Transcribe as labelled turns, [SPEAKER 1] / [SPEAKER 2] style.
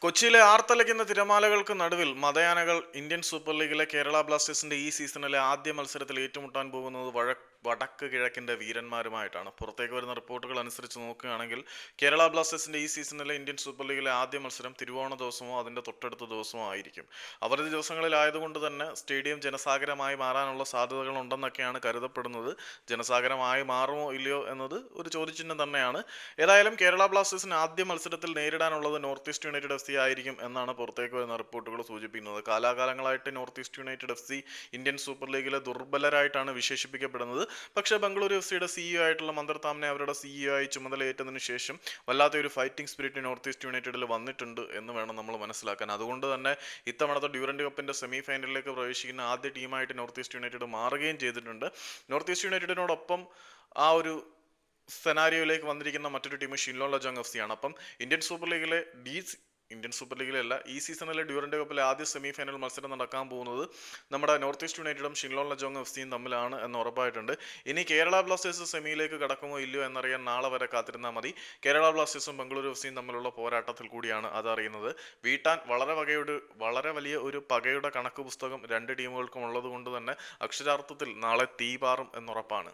[SPEAKER 1] കൊച്ചിയിലെ ആർത്തലയ്ക്കുന്ന തിരമാലകൾക്ക് നടുവിൽ മതയാനകൾ Indian Super ലീഗിലെ കേരള ബ്ലാസ്റ്റേഴ്സിന്റെ ഈ സീസണിലെ ആദ്യ മത്സരത്തിൽ ഏറ്റുമുട്ടാൻ പോകുന്നത് വഴ വടക്ക് കിഴക്കിന്റെ വീരന്മാരുമായിട്ടാണ്. പുറത്തേക്ക് വരുന്ന റിപ്പോർട്ടുകൾ അനുസരിച്ച് നോക്കുകയാണെങ്കിൽ കേരള ബ്ലാസ്റ്റേഴ്സിന്റെ ഈ സീസണിലെ ഇന്ത്യൻ സൂപ്പർ ലീഗിലെ ആദ്യ മത്സരം തിരുവോണ ദിവസമോ അതിന്റെ തൊട്ടടുത്ത ദിവസമോ ആയിരിക്കും. അവധി ദിവസങ്ങളിലായതുകൊണ്ട് തന്നെ സ്റ്റേഡിയം ജനസാഗരമായി മാറാനുള്ള സാധ്യതകൾ ഉണ്ടെന്നൊക്കെയാണ് കരുതപ്പെടുന്നത്. ജനസാഗരമായി മാറുമോ ഇല്ലയോ എന്നത് ഒരു ചോദ്യചിഹ്നം തന്നെയാണ്. ഏതായാലും കേരള ബ്ലാസ്റ്റേഴ്സിന് ആദ്യ മത്സരത്തിൽ നേരിടാനുള്ളത് നോർത്ത് ഈസ്റ്റ് യുണൈറ്റഡ് ആയിരിക്കും എന്നാണ് പുറത്തേക്ക് വരുന്ന റിപ്പോർട്ടുകൾ സൂചിപ്പിക്കുന്നത്. കാലാകാലങ്ങളായിട്ട് North East United F C Indian Super ലീഗിലെ ദുർബലരായിട്ടാണ് വിശേഷിപ്പിക്കപ്പെടുന്നത്. പക്ഷേ ബംഗളൂരു എഫ് സിയുടെ സിഇഒ ആയിട്ടുള്ള മന്ദർതാമിനെ അവരുടെ സിഇഒ ആയി ചുമതലയേറ്റതിനു ശേഷം വല്ലാത്തൊരു ഫൈറ്റിംഗ് സ്പിരിറ്റ് നോർത്ത് ഈസ്റ്റ് യുണൈറ്റഡിൽ വന്നിട്ടുണ്ട് എന്ന് വേണം നമ്മൾ മനസ്സിലാക്കാൻ. അതുകൊണ്ട് തന്നെ ഇത്തവണത്തെ ഡ്യൂറൻഡ് കപ്പിന്റെ സെമി ഫൈനലിലേക്ക് പ്രവേശിക്കുന്ന ആദ്യ ടീമായിട്ട് നോർത്ത് ഈസ്റ്റ് യുണൈറ്റഡ് മാറുകയും ചെയ്തിട്ടുണ്ട്. നോർത്ത് ഈസ്റ്റ് യുണൈറ്റഡിനോടൊപ്പം ആ ഒരു സെനാരിയോയിലേക്ക് വന്നിരിക്കുന്ന മറ്റൊരു team Shillong Lajong F C ആണ്. അപ്പം ഇന്ത്യൻ സൂപ്പർ ലീഗിലെ ഡി ഇന്ത്യൻ സൂപ്പർ ലീഗിലല്ല ഈ സീസണിലെ ഡ്യൂറന്റ് കപ്പിലെ ആദ്യ സെമി ഫൈനൽ മത്സരം നടക്കാൻ പോകുന്നത് നമ്മുടെ നോർത്ത് ഈസ്റ്റ് യുണൈറ്റഡും ഷിൻലോൺ ലജോങ് എഫ് സിയും തമ്മിലാണ് എന്ന് ഉറപ്പായിട്ടുണ്ട്. ഇനി കേരള ബ്ലാസ്റ്റേഴ്സ് സെമിയിലേക്ക് കടക്കുമോ ഇല്ലയോ എന്നറിയാൻ നാളെ വരെ കാത്തിരുന്നാൽ മതി. കേരള ബ്ലാസ്റ്റേഴ്സും ബംഗളൂരു എഫ് സിയും തമ്മിലുള്ള പോരാട്ടത്തിൽ കൂടിയാണ് അതറിയുന്നത്. വീട്ടാൻ വളരെ വകയുടെ വളരെ വലിയ ഒരു പകയുടെ കണക്ക് പുസ്തകം രണ്ട് ടീമുകൾക്കും ഉള്ളത് കൊണ്ട് തന്നെ അക്ഷരാർത്ഥത്തിൽ നാളെ തീപാറും എന്നുറപ്പാണ്.